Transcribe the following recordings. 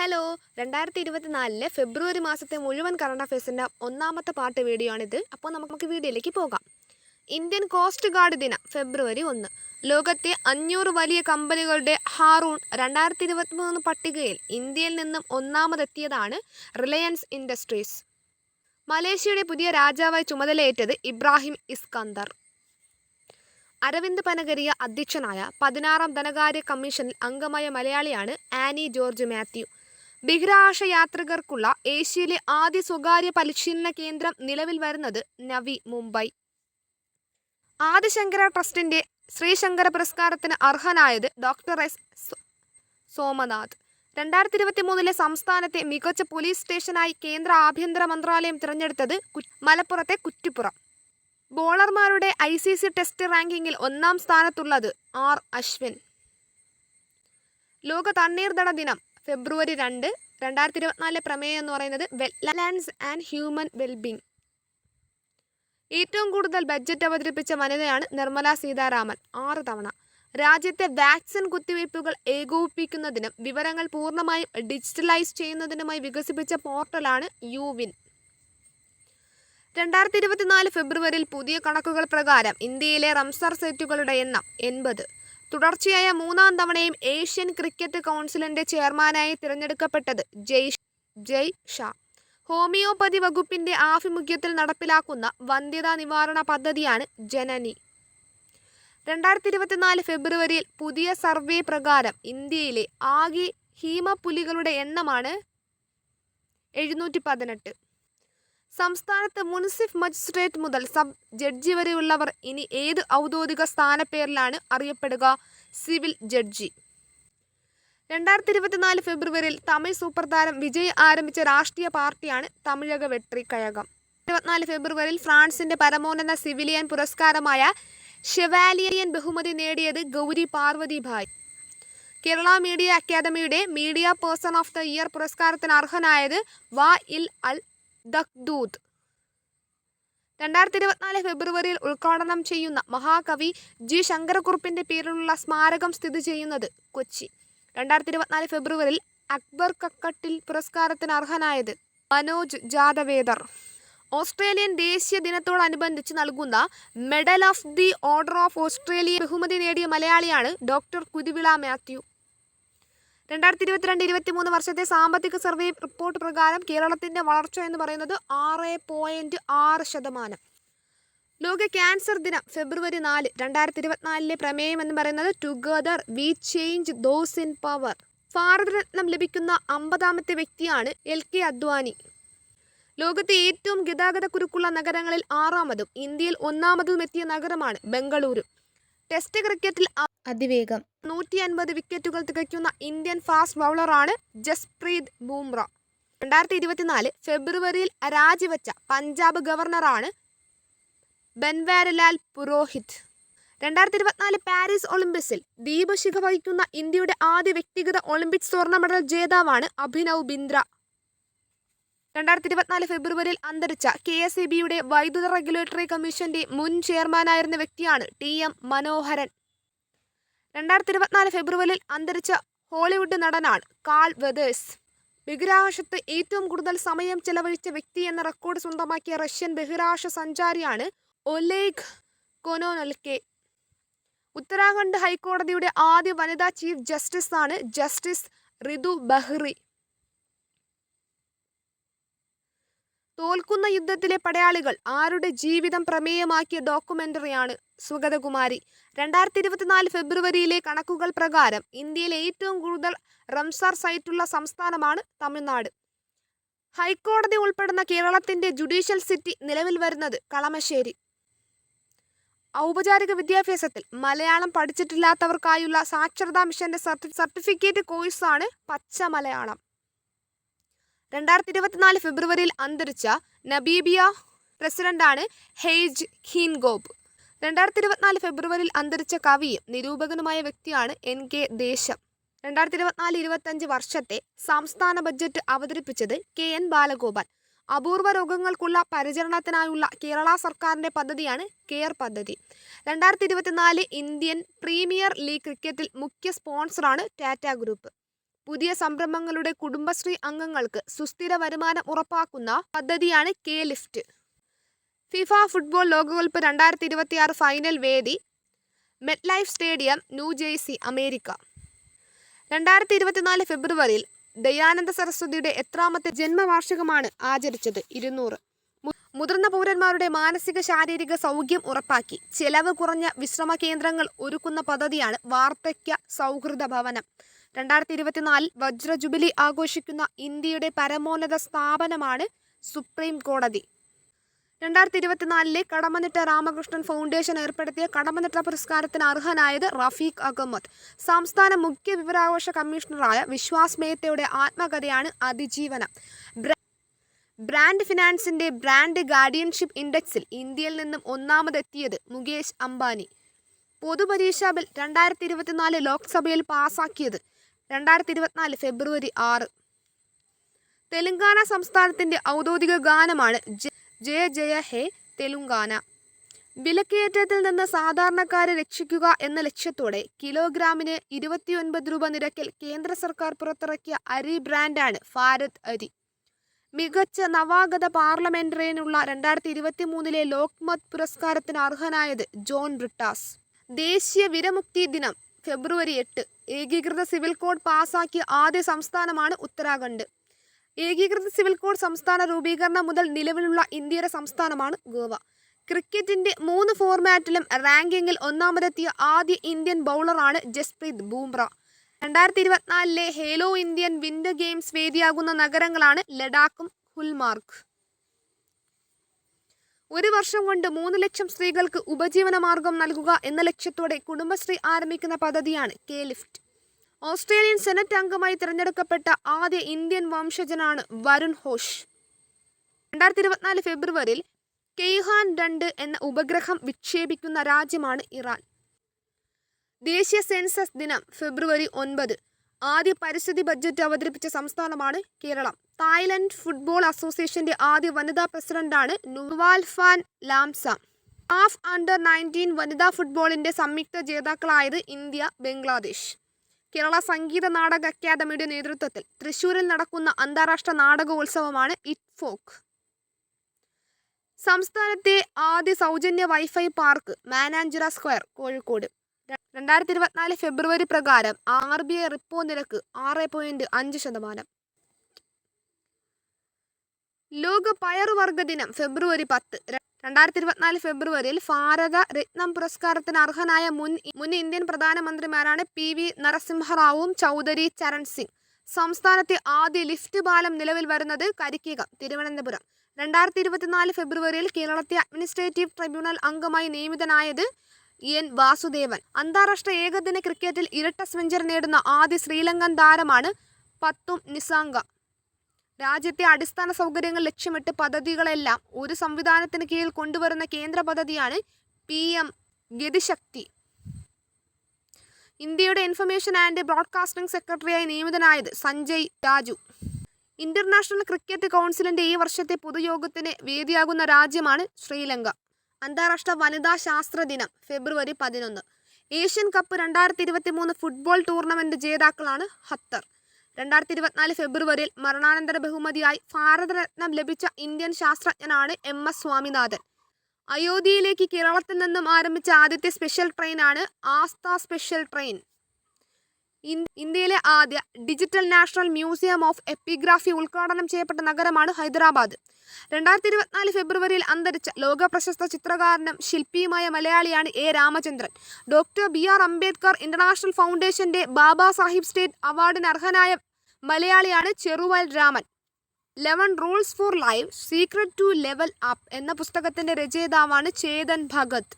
Hello. രണ്ടായിരത്തി ഇരുപത്തിനാലിലെ ഫെബ്രുവരി മാസത്തെ മുഴുവൻ കറണ്ട് അഫയേഴ്സിന്റെ ഒന്നാമത്തെ പാട്ട് വീഡിയോ ആണിത്. അപ്പോൾ നമുക്ക് വീഡിയോയിലേക്ക് പോകാം. ഇന്ത്യൻ കോസ്റ്റ് ഗാർഡ് ദിനം ഫെബ്രുവരി ഒന്ന്. ലോകത്തെ അഞ്ഞൂറ് വലിയ കമ്പനികളുടെ ഹാറൂൺ രണ്ടായിരത്തി ഇരുപത്തിമൂന്ന് പട്ടികയിൽ ഇന്ത്യയിൽ നിന്നും ഒന്നാമതെത്തിയതാണ് റിലയൻസ് ഇൻഡസ്ട്രീസ്. മലേഷ്യയുടെ പുതിയ രാജാവായി ചുമതലയേറ്റത് ഇബ്രാഹിം ഇസ്കന്ദർ. അരവിന്ദ് പനഗരിയ അധ്യക്ഷനായ പതിനാറാം ധനകാര്യ കമ്മീഷനിൽ അംഗമായ മലയാളിയാണ് ആനി ജോർജ് മാത്യു. ബഹിരാകാശ യാത്രികർക്കുള്ള ഏഷ്യയിലെ ആദ്യ സ്വകാര്യ പരിശീലന കേന്ദ്രം നിലവിൽ വരുന്നത് നവി മുംബൈ. ആദിശങ്കര ട്രസ്റ്റിന്റെ ശ്രീശങ്കര പുരസ്കാരത്തിന് അർഹനായത് ഡോക്ടർ എസ് സോമനാഥ്. രണ്ടായിരത്തി ഇരുപത്തി മൂന്നിലെ സംസ്ഥാനത്തെ മികച്ച പോലീസ് സ്റ്റേഷനായി കേന്ദ്ര ആഭ്യന്തര മന്ത്രാലയം തിരഞ്ഞെടുത്തത് മലപ്പുറത്തെ കുറ്റിപ്പുറം. ബോളർമാരുടെ ഐ സി സി ടെസ്റ്റ് റാങ്കിങ്ങിൽ ഒന്നാം സ്ഥാനത്തുള്ളത് ആർ അശ്വിൻ. ലോക തണ്ണീർദട ദിനം ഫെബ്രുവരി രണ്ട് രണ്ടായിരത്തി ഇരുപത്തിനാലിലെ പ്രമേയം എന്ന് പറയുന്നത് വെറ്റ്ലാൻഡ്സ് ആൻഡ് ഹ്യൂമൻ വെൽബീങ്. ഏറ്റവും കൂടുതൽ ബഡ്ജറ്റ് അവതരിപ്പിച്ച വനിതയാണ് നിർമ്മല സീതാരാമൻ. ആറ് തവണ. രാജ്യത്തെ വാക്സിൻ കുത്തിവയ്പ്പുകൾ ഏകോപിപ്പിക്കുന്നതിനും വിവരങ്ങൾ പൂർണമായും ഡിജിറ്റലൈസ് ചെയ്യുന്നതിനുമായി വികസിപ്പിച്ച പോർട്ടലാണ് യുവിൻ. രണ്ടായിരത്തി ഇരുപത്തിനാല് ഫെബ്രുവരിയിൽ പുതിയ കണക്കുകൾ പ്രകാരം ഇന്ത്യയിലെ റംസാർ സൈറ്റുകളുടെ എണ്ണം എൺപത്. തുടർച്ചയായ മൂന്നാം തവണയും ഏഷ്യൻ ക്രിക്കറ്റ് കൗൺസിലിന്റെ ചെയർമാനായി തിരഞ്ഞെടുക്കപ്പെട്ടത് ജയ് ജയ് ഷാ. ഹോമിയോപ്പതി വകുപ്പിന്റെ ആഭിമുഖ്യത്തിൽ നടപ്പിലാക്കുന്ന വന്ധ്യതാ നിവാരണ പദ്ധതിയാണ് ജനനി. രണ്ടായിരത്തി ഇരുപത്തിനാല് ഫെബ്രുവരിയിൽ പുതിയ സർവേ പ്രകാരം ഇന്ത്യയിലെ ആകെ ഹീമപ്പുലികളുടെ എണ്ണമാണ് എഴുന്നൂറ്റി പതിനെട്ട് സംസ്ഥാനത്ത് മുൻസിഫ് മജിസ്ട്രേറ്റ് മുതൽ സബ് ജഡ്ജി വരെയുള്ളവർ ഇനി ഏത് ഔദ്യോഗിക സ്ഥാനപ്പേരിലാണ് അറിയപ്പെടുക? Civil judge. രണ്ടായിരത്തി ഇരുപത്തിനാല് ഫെബ്രുവരിയിൽ തമിഴ് സൂപ്പർ താരം വിജയ് ആരംഭിച്ച രാഷ്ട്രീയ പാർട്ടിയാണ് തമിഴക വെട്രി കഴകം. ഇരുപത്തിനാല് ഫെബ്രുവരിയിൽ ഫ്രാൻസിന്റെ പരമോന്നത സിവിലിയൻ പുരസ്കാരമായ ഷെവാലിയൻ ബഹുമതി നേടിയത് ഗൗരി പാർവതി ഭായ്. കേരള മീഡിയ അക്കാദമിയുടെ media person of the year പുരസ്കാരത്തിന് അർഹനായത് വാ ഇൽ അൽ ദഖ്ദൂത്ത് രണ്ടായിരത്തി ഇരുപത്തിനാല് ഫെബ്രുവരിയിൽ ഉദ്ഘാടനം ചെയ്യുന്ന മഹാകവി ജി. ശങ്കരക്കുറുപ്പിന്റെ പേരിലുള്ള സ്മാരകം സ്ഥിതി ചെയ്യുന്നത് കൊച്ചി. രണ്ടായിരത്തി ഇരുപത്തിനാല് ഫെബ്രുവരിയിൽ അക്ബർ കക്കട്ടിൽ പുരസ്കാരത്തിന് അർഹനായത് മനോജ് ജാദവേദർ. ഓസ്ട്രേലിയൻ ദേശീയ ദിനത്തോടനുബന്ധിച്ച് നൽകുന്ന medal of the order of Australia ബഹുമതി നേടിയ മലയാളിയാണ് ഡോക്ടർ കുതിവിള മാത്യു. രണ്ടായിരത്തി ഇരുപത്തിരണ്ട് ഇരുപത്തി മൂന്ന് വർഷത്തെ സാമ്പത്തിക സർവേ റിപ്പോർട്ട് പ്രകാരം കേരളത്തിന്റെ വളർച്ച എന്ന് പറയുന്നത് ആറ് പോയിന്റ് ആറ് ശതമാനം. ലോക ക്യാൻസർ ദിനം ഫെബ്രുവരി നാല് രണ്ടായിരത്തി ഇരുപത്തിനാലിലെ പ്രമേയം എന്ന് പറയുന്നത് together we change those in power. ഭാരതരത്നം ലഭിക്കുന്ന അമ്പതാമത്തെ വ്യക്തിയാണ് എൽ കെ അദ്വാനി. ലോകത്തെ ഏറ്റവും ഗതാഗതക്കുരുക്കുള്ള നഗരങ്ങളിൽ ആറാമതും ഇന്ത്യയിൽ ഒന്നാമതും എത്തിയ നഗരമാണ് ബംഗളൂരു. ടെസ്റ്റ് ക്രിക്കറ്റിൽ അതിവേഗം. നൂറ്റി അൻപത് വിക്കറ്റുകൾ തികയ്ക്കുന്ന ഇന്ത്യൻ ഫാസ്റ്റ് ബൗളറാണ് ജസ്പ്രീത് ബൂംറ. രണ്ടായിരത്തി ഇരുപത്തിനാല് ഫെബ്രുവരിയിൽ രാജിവെച്ച പഞ്ചാബ് ഗവർണറാണ് ബൻവാരിലാൽ പുരോഹിത്. രണ്ടായിരത്തി ഇരുപത്തിനാല് പാരീസ് ഒളിമ്പിക്സിൽ ദീപശിഖ വഹിക്കുന്ന ഇന്ത്യയുടെ ആദ്യ വ്യക്തിഗത ഒളിമ്പിക്സ് സ്വർണ മെഡൽ ജേതാവാണ് അഭിനവ് ബിന്ദ്ര. രണ്ടായിരത്തി ഇരുപത്തിനാല് ഫെബ്രുവരിയിൽ അന്തരിച്ച കെ എസ് ഇ ബിയുടെ വൈദ്യുത റെഗുലേറ്ററി കമ്മീഷന്റെ മുൻ ചെയർമാനായിരുന്ന വ്യക്തിയാണ് ടി എം മനോഹരൻ. രണ്ടായിരത്തി ഇരുപത്തിനാല് ഫെബ്രുവരിയിൽ അന്തരിച്ച ഹോളിവുഡ് നടനാണ് കാൾ വെതേഴ്സ് ബഹിരാകാശത്ത് ഏറ്റവും കൂടുതൽ സമയം ചെലവഴിച്ച വ്യക്തി എന്ന റെക്കോർഡ് സ്വന്തമാക്കിയ റഷ്യൻ ബഹിരാകാശ സഞ്ചാരിയാണ് ഒലേഗ് കൊനോനൽകെ. ഉത്തരാഖണ്ഡ് ഹൈക്കോടതിയുടെ ആദ്യ വനിതാ ചീഫ് ജസ്റ്റിസാണ് ജസ്റ്റിസ് റിതു ബഹ്റി തോൽക്കുന്ന യുദ്ധത്തിലെ പടയാളികൾ ആരുടെ ജീവിതം പ്രമേയമാക്കിയ ഡോക്യുമെന്ററിയാണ് സുഗതകുമാരി. രണ്ടായിരത്തി ഇരുപത്തിനാല് ഫെബ്രുവരിയിലെ കണക്കുകൾ പ്രകാരം ഇന്ത്യയിലെ ഏറ്റവും കൂടുതൽ റംസാർ സൈറ്റുള്ള സംസ്ഥാനമാണ് തമിഴ്നാട്. ഹൈക്കോടതി ഉൾപ്പെടുന്ന കേരളത്തിന്റെ ജുഡീഷ്യൽ സിറ്റി നിലവിൽ വരുന്നത് കളമശ്ശേരി. ഔപചാരിക വിദ്യാഭ്യാസത്തിൽ മലയാളം പഠിച്ചിട്ടില്ലാത്തവർക്കായുള്ള സാക്ഷരതാ മിഷന്റെ സർട്ടി- സർട്ടിഫിക്കറ്റ് കോഴ്സാണ് പച്ച മലയാളം രണ്ടായിരത്തി ഇരുപത്തിനാല് ഫെബ്രുവരിയിൽ അന്തരിച്ച നബീബിയ പ്രസിഡന്റാണ് ഹെയ്ജ് ഖീൻഗോബ്. രണ്ടായിരത്തി ഇരുപത്തിനാല് ഫെബ്രുവരിയിൽ അന്തരിച്ച കവിയും നിരൂപകനുമായ വ്യക്തിയാണ് എൻ കെ ദേശം. രണ്ടായിരത്തി ഇരുപത്തിനാല് ഇരുപത്തഞ്ച് വർഷത്തെ സംസ്ഥാന ബജറ്റ് അവതരിപ്പിച്ചത് കെ എൻ ബാലഗോപാൽ. അപൂർവ രോഗങ്ങൾക്കുള്ള പരിചരണത്തിനായുള്ള കേരള സർക്കാരിന്റെ പദ്ധതിയാണ് കെയർ പദ്ധതി. രണ്ടായിരത്തി ഇരുപത്തിനാല് ഇന്ത്യൻ പ്രീമിയർ ലീഗ് ക്രിക്കറ്റിൽ മുഖ്യ സ്പോൺസറാണ് ടാറ്റ ഗ്രൂപ്പ്. പുതിയ സംരംഭങ്ങളുടെ കുടുംബശ്രീ അംഗങ്ങൾക്ക് സുസ്ഥിര വരുമാനം ഉറപ്പാക്കുന്ന പദ്ധതിയാണ് കെ ലിഫ്റ്റ്. ഫിഫ ഫുട്ബോൾ ലോകകപ്പ് രണ്ടായിരത്തി ഇരുപത്തിയാറ് ഫൈനൽ വേദി മെറ്റ്ലൈഫ് സ്റ്റേഡിയം ന്യൂജേഴ്സി അമേരിക്ക. രണ്ടായിരത്തി ഇരുപത്തിനാല് ഫെബ്രുവരിയിൽ ദയാനന്ദ സരസ്വതിയുടെ എത്രാമത്തെ ജന്മവാർഷികമാണ് ആചരിച്ചത് ഇരുന്നൂറ്. മുതിർന്ന പൗരന്മാരുടെ മാനസിക ശാരീരിക സൗഖ്യം ഉറപ്പാക്കി ചെലവ് കുറഞ്ഞ വിശ്രമ കേന്ദ്രങ്ങൾ ഒരുക്കുന്ന പദ്ധതിയാണ് വാർദ്ധക്യ സൗഹൃദ ഭവനം. രണ്ടായിരത്തി ഇരുപത്തിനാലിൽ വജ്ര ജൂബിലി ആഘോഷിക്കുന്ന ഇന്ത്യയുടെ പരമോന്നത സ്ഥാപനമാണ് സുപ്രീം കോടതി. രണ്ടായിരത്തി ഇരുപത്തിനാലിലെ കടമനിട്ട രാമകൃഷ്ണൻ ഫൗണ്ടേഷൻ ഏർപ്പെടുത്തിയ കടമനിട്ട പുരസ്കാരത്തിന് അർഹനായത് റഫീഖ് അഹമ്മദ്. സംസ്ഥാന മുഖ്യ വിവരാഘോഷ കമ്മീഷണറായ വിശ്വാസ് മേത്തയുടെ ആത്മകഥയാണ് അതിജീവനം. ബ്രാൻഡ് ഫിനാൻസിന്റെ ബ്രാൻഡ് ഗാർഡിയൻഷിപ്പ് ഇൻഡെക്സിൽ ഇന്ത്യയിൽ നിന്നും ഒന്നാമതെത്തിയത് മുകേഷ് അംബാനി. പൊതുപരീക്ഷാ ബിൽ രണ്ടായിരത്തി ഇരുപത്തിനാല് ലോക്സഭയിൽ പാസാക്കിയത് രണ്ടായിരത്തി ഇരുപത്തിനാല് ഫെബ്രുവരി ആറ്. തെലങ്കാന സംസ്ഥാനത്തിന്റെ ഔദ്യോഗിക ഗാനമാണ് ജയ ജയ ഹേ തെലുങ്കാന. വിലക്കയറ്റത്തിൽ നിന്ന് സാധാരണക്കാരെ രക്ഷിക്കുക എന്ന ലക്ഷ്യത്തോടെ കിലോഗ്രാമിന് ഇരുപത്തിയൊൻപത് രൂപ നിരക്കിൽ കേന്ദ്ര സർക്കാർ പുറത്തിറക്കിയ അരി ബ്രാൻഡാണ് ഭാരത് അരി. മികച്ച നവാഗത പാർലമെന്ററിയനുള്ള രണ്ടായിരത്തി ഇരുപത്തി മൂന്നിലെ ലോക്മത് പുരസ്കാരത്തിന് അർഹനായത് ജോൺ ബ്രിട്ടാസ്. ദേശീയ വിരമുക്തി ദിനം ഫെബ്രുവരി എട്ട്. ഏകീകൃത സിവിൽ കോഡ് പാസാക്കിയ ആദ്യ സംസ്ഥാനമാണ് ഉത്തരാഖണ്ഡ്. ഏകീകൃത സിവിൽ കോഡ് സംസ്ഥാന രൂപീകരണം മുതൽ നിലവിലുള്ള ഇന്ത്യയുടെ സംസ്ഥാനമാണ് ഗോവ. ക്രിക്കറ്റിന്റെ മൂന്ന് ഫോർമാറ്റിലും റാങ്കിങ്ങിൽ ഒന്നാമതെത്തിയ ആദ്യ ഇന്ത്യൻ ബൗളറാണ് ജസ്പ്രീത് ബൂംറ. രണ്ടായിരത്തി ഇരുപത്തിനാലിലെ ഹേലോ ഇന്ത്യൻ വിന്റർ ഗെയിംസ് വേദിയാകുന്ന നഗരങ്ങളാണ് ലഡാക്കും ഗുൽമാർഗ് ഒരു വർഷം കൊണ്ട് മൂന്ന് ലക്ഷം സ്ത്രീകൾക്ക് ഉപജീവന മാർഗം നൽകുക എന്ന ലക്ഷ്യത്തോടെ കുടുംബശ്രീ ആരംഭിക്കുന്ന പദ്ധതിയാണ് കെ ലിഫ്റ്റ്. ഓസ്ട്രേലിയൻ സെനറ്റ് അംഗമായി തിരഞ്ഞെടുക്കപ്പെട്ട ആദ്യ ഇന്ത്യൻ വംശജനാണ് വരുൺ ഹോഷ്. രണ്ടായിരത്തി ഇരുപത്തിനാല് ഫെബ്രുവരിയിൽ കെയ്ഹാൻ രണ്ട് എന്ന ഉപഗ്രഹം വിക്ഷേപിക്കുന്ന രാജ്യമാണ് ഇറാൻ. ദേശീയ സെൻസസ് ദിനം ഫെബ്രുവരി ഒൻപത്. ആദ്യ പരിസ്ഥിതി ബഡ്ജറ്റ് അവതരിപ്പിച്ച സംസ്ഥാനമാണ് കേരളം. തായ്ലൻഡ് ഫുട്ബോൾ അസോസിയേഷന്റെ ആദ്യ വനിതാ പ്രസിഡന്റാണ് നുവാൽ ഫാൻ ലാംസ. ഹാഫ് അണ്ടർ നയന്റീൻ വനിതാ ഫുട്ബോളിന്റെ സംയുക്ത ജേതാക്കളായത് ഇന്ത്യ ബംഗ്ലാദേശ്. കേരള സംഗീത നാടക അക്കാദമിയുടെ നേതൃത്വത്തിൽ തൃശൂരിൽ നടക്കുന്ന അന്താരാഷ്ട്ര നാടകോത്സവമാണ് ഇറ്റ് ഫോക്ക്. സംസ്ഥാനത്തെ ആദ്യ സൗജന്യ wifi park Mananchira square Kozhikode. രണ്ടായിരത്തി ഇരുപത്തിനാല് ഫെബ്രുവരി പ്രകാരം ആർ ബി ഐ റിപ്പോ നിരക്ക് ആറ് പോയിന്റ് അഞ്ച് ശതമാനം. ലോക പയറുവർഗ ദിനം ഫെബ്രുവരി പത്ത് രണ്ടായിരത്തി ഇരുപത്തിനാല് ഫെബ്രുവരിയിൽ ഭാരത രത്നം പുരസ്കാരത്തിന് അർഹനായ മുൻ മുൻ ഇന്ത്യൻ പ്രധാനമന്ത്രിമാരാണ് പി വി നരസിംഹറാവുവും ചൗധരി ചരൺ സിംഗ്. സംസ്ഥാനത്തെ ആദ്യ ലിഫ്റ്റ് പാലം നിലവിൽ വരുന്നത് കരിക്കകം തിരുവനന്തപുരം. രണ്ടായിരത്തി ഇരുപത്തിനാല് ഫെബ്രുവരിയിൽ കേരളത്തെ അഡ്മിനിസ്ട്രേറ്റീവ് ട്രൈബ്യൂണൽ അംഗമായി നിയമിതനായത് എൻ വാസുദേവൻ. അന്താരാഷ്ട്ര ഏകദിന ക്രിക്കറ്റിൽ ഇരട്ട സെഞ്ചുറി നേടുന്ന ആദ്യ ശ്രീലങ്കൻ താരമാണ് പത്തും നിസാങ്ക. രാജ്യത്തെ അടിസ്ഥാന സൗകര്യങ്ങൾ ലക്ഷ്യമിട്ട് പദ്ധതികളെല്ലാം ഒരു സംവിധാനത്തിന് കീഴിൽ കൊണ്ടുവരുന്ന കേന്ദ്ര പദ്ധതിയാണ് പി എം ഗതിശക്തി. ഇന്ത്യയുടെ ഇൻഫർമേഷൻ ആൻഡ് ബ്രോഡ്കാസ്റ്റിംഗ് സെക്രട്ടറിയായി നിയമിതനായത് സഞ്ജയ് രാജു. ഇന്റർനാഷണൽ ക്രിക്കറ്റ് കൗൺസിലിന്റെ ഈ വർഷത്തെ പൊതുയോഗത്തിന് വേദിയാകുന്ന രാജ്യമാണ് ശ്രീലങ്ക. അന്താരാഷ്ട്ര വനിതാ ശാസ്ത്ര ദിനം ഫെബ്രുവരി പതിനൊന്ന്. ഏഷ്യൻ കപ്പ് രണ്ടായിരത്തി ഇരുപത്തി മൂന്ന് ഫുട്ബോൾ ടൂർണമെന്റ് ജേതാക്കളാണ് ഖത്തർ. രണ്ടായിരത്തി ഇരുപത്തിനാല് ഫെബ്രുവരിയിൽ മരണാനന്തര ബഹുമതിയായി ഭാരതരത്നം ലഭിച്ച ഇന്ത്യൻ ശാസ്ത്രജ്ഞനാണ് എം എസ് സ്വാമിനാഥൻ. അയോധ്യയിലേക്ക് കേരളത്തിൽ നിന്നും ആരംഭിച്ച ആദ്യത്തെ സ്പെഷ്യൽ ട്രെയിനാണ് ആസ്ത സ്പെഷ്യൽ ട്രെയിൻ. ഇന്ത്യയിലെ ആദ്യ digital national museum of epigraphy ഉദ്ഘാടനം ചെയ്യപ്പെട്ട നഗരമാണ് ഹൈദരാബാദ്. രണ്ടായിരത്തി ഇരുപത്തിനാല് ഫെബ്രുവരിയിൽ അന്തരിച്ച ലോക പ്രശസ്ത ചിത്രകാരനും ശില്പിയുമായ മലയാളിയാണ് A. Ramachandran. Doctor B. R. Ambedkar international ഫൗണ്ടേഷന്റെ ബാബാ സാഹിബ് സ്റ്റേറ്റ് അവാർഡിന് അർഹനായ മലയാളിയാണ് Cheruval Raman. Eleven rules for life secret to level up എന്ന പുസ്തകത്തിന്റെ രചയിതാവാണ് ചേതൻ ഭഗത്.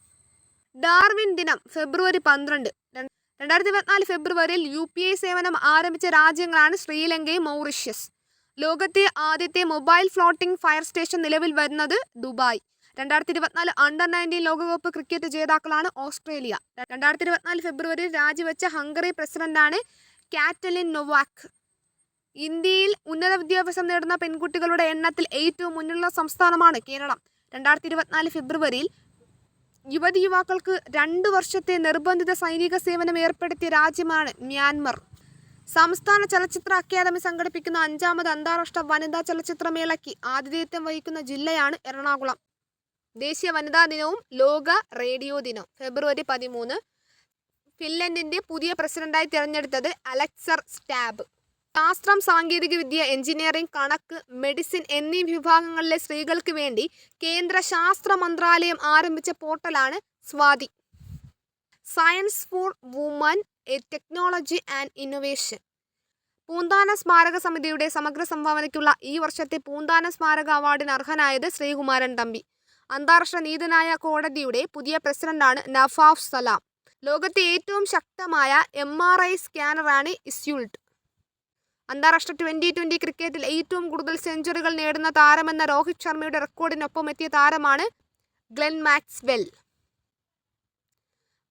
ഡാർവിൻ ദിനം ഫെബ്രുവരി പന്ത്രണ്ട് രണ്ട് രണ്ടായിരത്തി ഇരുപത്തിനാല് ഫെബ്രുവരിയിൽ യു പി ഐ സേവനം ആരംഭിച്ച രാജ്യങ്ങളാണ് ശ്രീലങ്കയും മൗറീഷ്യസ്. ലോകത്തെ ആദ്യത്തെ മൊബൈൽ ഫ്ലോട്ടിംഗ് ഫയർ സ്റ്റേഷൻ നിലവിൽ വരുന്നത് ദുബായ്. രണ്ടായിരത്തി ഇരുപത്തിനാല് അണ്ടർ നയന്റീൻ ലോകകപ്പ് ക്രിക്കറ്റ് ജേതാക്കളാണ് ഓസ്ട്രേലിയ. രണ്ടായിരത്തി ഇരുപത്തിനാല് ഫെബ്രുവരിയിൽ രാജിവെച്ച ഹംഗറി പ്രസിഡന്റാണ് കാറ്റലിൻ നൊവാക്. ഇന്ത്യയിൽ ഉന്നത വിദ്യാഭ്യാസം നേടുന്ന പെൺകുട്ടികളുടെ എണ്ണത്തിൽ ഏറ്റവും മുന്നിലുള്ള സംസ്ഥാനമാണ് കേരളം. രണ്ടായിരത്തി ഇരുപത്തിനാല് ഫെബ്രുവരിയിൽ യുവതി യുവാക്കൾക്ക് രണ്ടു വർഷത്തെ നിർബന്ധിത സൈനിക സേവനം ഏർപ്പെടുത്തിയ രാജ്യമാണ് മ്യാൻമർ. സംസ്ഥാന ചലച്ചിത്ര അക്കാദമി സംഘടിപ്പിക്കുന്ന അഞ്ചാമത് അന്താരാഷ്ട്ര വനിതാ ചലച്ചിത്രമേളയ്ക്ക് ആതിഥേയത്വം വഹിക്കുന്ന ജില്ലയാണ് എറണാകുളം. ദേശീയ വനിതാ ദിനവും ലോക റേഡിയോ ദിനവും ഫെബ്രുവരി പതിമൂന്ന്. ഫിൻലൻഡിന്റെ പുതിയ പ്രസിഡന്റായി തിരഞ്ഞെടുത്തത് അലക്സർ സ്റ്റാബ്. ശാസ്ത്രം സാങ്കേതികവിദ്യ എഞ്ചിനീയറിംഗ് കണക്ക് മെഡിസിൻ എന്നീ വിഭാഗങ്ങളിലെ സ്ത്രീകൾക്ക് വേണ്ടി കേന്ദ്ര ശാസ്ത്ര മന്ത്രാലയം ആരംഭിച്ച പോർട്ടലാണ് Swathi. Science for women a technology and innovation Poonthana സ്മാരക സമിതിയുടെ സമഗ്ര സംഭാവനയ്ക്കുള്ള ഈ വർഷത്തെ പൂന്താന സ്മാരക അവാർഡിന് അർഹനായത് ശ്രീകുമാരൻ തമ്പി. അന്താരാഷ്ട്ര നീതനായ കോടതിയുടെ പുതിയ പ്രസിഡന്റാണ് നഫാഫ് സലാം. ലോകത്തെ ഏറ്റവും ശക്തമായ എം ആർ ഐ സ്കാനറാണ് ഇസ്യൂൾട്ട് അന്താരാഷ്ട്ര ട്വന്റി ട്വന്റി ക്രിക്കറ്റിൽ ഏറ്റവും കൂടുതൽ സെഞ്ചുറികൾ നേടുന്ന താരമെന്ന രോഹിത് ശർമ്മയുടെ റെക്കോർഡിനൊപ്പം എത്തിയ താരമാണ് ഗ്ലെൻ മാക്സ്വെൽ.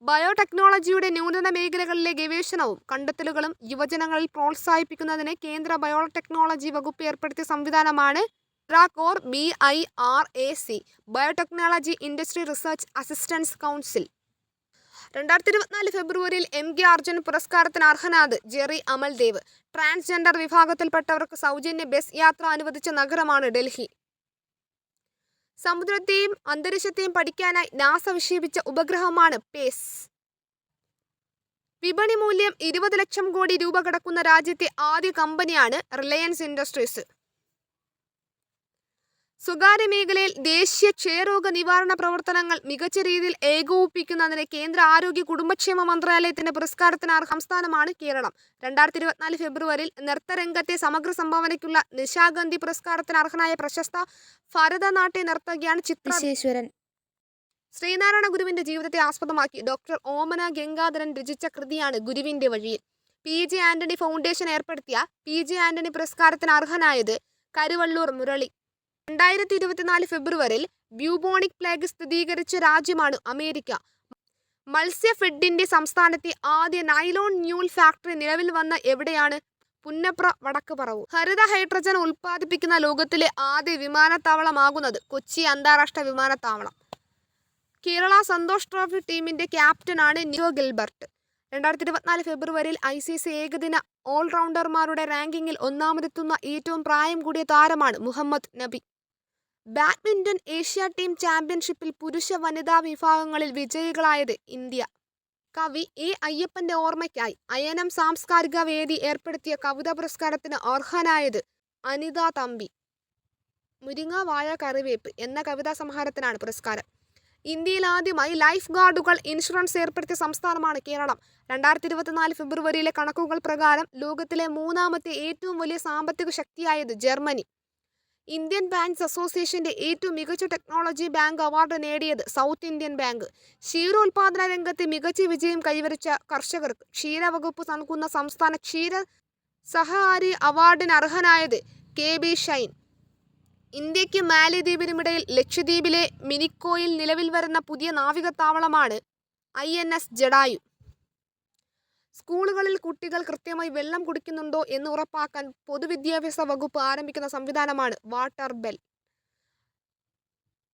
ബയോടെക്നോളജിയുടെ നൂതന മേഖലകളിലെ ഗവേഷണവും കണ്ടെത്തലുകളും യുവജനങ്ങളിൽ പ്രോത്സാഹിപ്പിക്കുന്നതിന് കേന്ദ്ര ബയോടെക്നോളജി വകുപ്പ് ഏർപ്പെടുത്തിയ സംവിധാനമാണ് ട്രാക്കോർ B I R A C biotechnology industry research assistance council. രണ്ടായിരത്തി ഇരുപത്തിനാല് ഫെബ്രുവരിയിൽ എം കെ അർജുൻ പുരസ്കാരത്തിന് അർഹനാത് ജെറി അമൽദേവ്. ട്രാൻസ്ജെൻഡർ വിഭാഗത്തിൽപ്പെട്ടവർക്ക് സൗജന്യ ബസ് യാത്ര അനുവദിച്ച നഗരമാണ് ഡൽഹി. സമുദ്രത്തെയും അന്തരീക്ഷത്തെയും പഠിക്കാനായി നാസ വിക്ഷേപിച്ച ഉപഗ്രഹമാണ് പേസ്. വിപണി മൂല്യം ഇരുപത് ലക്ഷം കോടി രൂപ കടക്കുന്ന രാജ്യത്തെ ആദ്യ കമ്പനിയാണ് റിലയൻസ് ഇൻഡസ്ട്രീസ്. സ്വകാര്യ മേഖലയിൽ ദേശീയ ക്ഷയരോഗ നിവാരണ പ്രവർത്തനങ്ങൾ മികച്ച രീതിയിൽ ഏകോപിപ്പിക്കുന്നതിന് കേന്ദ്ര ആരോഗ്യ കുടുംബക്ഷേമ മന്ത്രാലയത്തിന്റെ പുരസ്കാരത്തിന് അർഹ സംസ്ഥാനമാണ് കേരളം. രണ്ടായിരത്തി ഇരുപത്തിനാല് ഫെബ്രുവരിയിൽ നൃത്തരംഗത്തെ സമഗ്ര സംഭാവനയ്ക്കുള്ള നിശാഗന്ധി പുരസ്കാരത്തിന് അർഹനായ പ്രശസ്ത ഭരതനാട്യ നർത്തകിയാണ് ചിത്ര വിശ്വേശ്വരൻ. ശ്രീനാരായണ ഗുരുവിന്റെ ജീവിതത്തെ ആസ്പദമാക്കി. ഡോക്ടർ ഓമന ഗംഗാധരൻ രചിച്ച കൃതിയാണ് ഗുരുവിന്റെ വഴിയിൽ. പി. ജെ. ആന്റണി ഫൗണ്ടേഷൻ ഏർപ്പെടുത്തിയ പി. ജെ. ആന്റണി പുരസ്കാരത്തിന് അർഹനായത് കരുവള്ളൂർ മുരളി. രണ്ടായിരത്തി ഇരുപത്തിനാല് ഫെബ്രുവരിയിൽ ബ്യൂബോണിക് പ്ലേഗ് സ്ഥിരീകരിച്ച രാജ്യമാണ് അമേരിക്ക. മത്സ്യഫെഡിന്റെ സംസ്ഥാനത്തെ ആദ്യ നൈലോൺ ന്യൂൽ ഫാക്ടറി നിലവിൽ വന്ന എവിടെയാണ്? പുന്നപ്ര വടക്ക് പറവൂർ ഹരിത ഹൈഡ്രജൻ ഉൽപ്പാദിപ്പിക്കുന്ന ലോകത്തിലെ ആദ്യ വിമാനത്താവളമാകുന്നത് കൊച്ചി അന്താരാഷ്ട്ര വിമാനത്താവളം. കേരള സന്തോഷ് ട്രോഫി ടീമിന്റെ ക്യാപ്റ്റനാണ് നിയോ ഗിൽബർട്ട്. രണ്ടായിരത്തി ഇരുപത്തിനാല് ഫെബ്രുവരിയിൽ ഐ സി സി ഏകദിന ഓൾറൗണ്ടർമാരുടെ റാങ്കിങ്ങിൽ ഒന്നാമതെത്തുന്ന ഏറ്റവും പ്രായം കൂടിയ താരമാണ് മുഹമ്മദ് നബി. ബാഡ്മിന്റൺ ഏഷ്യ ടീം ചാമ്പ്യൻഷിപ്പിൽ പുരുഷ വനിതാ വിഭാഗങ്ങളിൽ വിജയികളായത് ഇന്ത്യ. കവി എ. അയ്യപ്പന്റെ ഓർമ്മയ്ക്കായി അയനം സാംസ്കാരിക വേദി ഏർപ്പെടുത്തിയ കവിതാ പുരസ്കാരത്തിന് അർഹനായത് അനിത തമ്പി. മുരിങ്ങ വാഴ കറിവേപ്പ് എന്ന കവിതാ സംഹാരത്തിനാണ് പുരസ്കാരം. ഇന്ത്യയിൽ ആദ്യമായി ലൈഫ് ഗാർഡുകൾ ഇൻഷുറൻസ് ഏർപ്പെടുത്തിയ സംസ്ഥാനമാണ് കേരളം. രണ്ടായിരത്തി ഇരുപത്തിനാല് ഫെബ്രുവരിയിലെ കണക്കുകൾ പ്രകാരം ലോകത്തിലെ മൂന്നാമത്തെ ഏറ്റവും വലിയ സാമ്പത്തിക ശക്തിയായത് ജർമ്മനി. ഇന്ത്യൻ ബാങ്ക്സ് അസോസിയേഷന്റെ ഏറ്റവും മികച്ച ടെക്നോളജി ബാങ്ക് അവാർഡ് നേടിയത് സൗത്ത് ഇന്ത്യൻ ബാങ്ക്. ക്ഷീരോത്പാദന രംഗത്തെ മികച്ച വിജയം കൈവരിച്ച കർഷകർക്ക് ക്ഷീരവകുപ്പ് നൽകുന്ന സംസ്ഥാന ക്ഷീര സഹകാരി അവാർഡിന് അർഹനായത് കെ ബി ഷൈൻ. ഇന്ത്യയ്ക്ക് മാലിദ്വീപിനുമിടയിൽ ലക്ഷദ്വീപിലെ മിനിക്കോയിൽ നിലവിൽ വരുന്ന പുതിയ നാവികത്താവളമാണ് ഐ എൻ എസ് ജഡായു. സ്കൂളുകളിൽ കുട്ടികൾ കൃത്യമായി വെള്ളം കുടിക്കുന്നുണ്ടോ എന്ന് ഉറപ്പാക്കാൻ പൊതുവിദ്യാഭ്യാസ വകുപ്പ് ആരംഭിക്കുന്ന സംവിധാനമാണ് വാട്ടർ ബെൽ.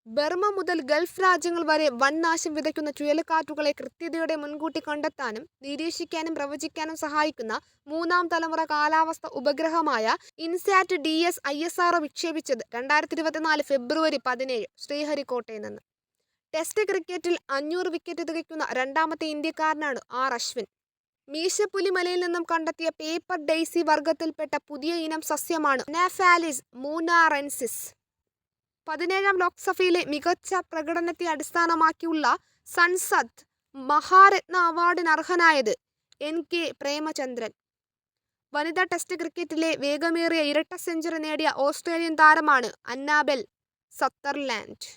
ബർമ മുതൽ ഗൾഫ് രാജ്യങ്ങൾ വരെ വൻ നാശം വിതയ്ക്കുന്ന ചുഴലിക്കാറ്റുകളെ കൃത്യതയോടെ മുൻകൂട്ടി കണ്ടെത്താനും നിരീക്ഷിക്കാനും പ്രവചിക്കാനും സഹായിക്കുന്ന മൂന്നാം തലമുറ കാലാവസ്ഥ ഉപഗ്രഹമായ INSAT D S I S R വിക്ഷേപിച്ചത് രണ്ടായിരത്തി ഇരുപത്തിനാല് ഫെബ്രുവരി പതിനേഴ് ശ്രീഹരിക്കോട്ടയിൽ നിന്ന്. ടെസ്റ്റ് ക്രിക്കറ്റിൽ അഞ്ഞൂറ് വിക്കറ്റ് തികയ്ക്കുന്ന രണ്ടാമത്തെ ഇന്ത്യക്കാരനാണ് ആർ അശ്വിൻ. മീശപ്പുലിമലയിൽ നിന്നും കണ്ടെത്തിയ പേപ്പർ ഡെയ്സി വർഗത്തിൽപ്പെട്ട പുതിയ ഇനം സസ്യമാണ് നാഫാലിസ് മൂനാറെൻസിസ്. പതിനേഴാം ലോക്സഭയിലെ മികച്ച പ്രകടനത്തെ അടിസ്ഥാനമാക്കിയുള്ള സൻസദ് മഹാരത്ന അവാർഡിന് അർഹനായത് എൻ കെ പ്രേമചന്ദ്രൻ. വനിതാ ടെസ്റ്റ് ക്രിക്കറ്റിലെ വേഗമേറിയ ഇരട്ട സെഞ്ചുറി നേടിയ ഓസ്ട്രേലിയൻ താരമാണ് അന്നാബെൽ സത്തർലാൻഡ്.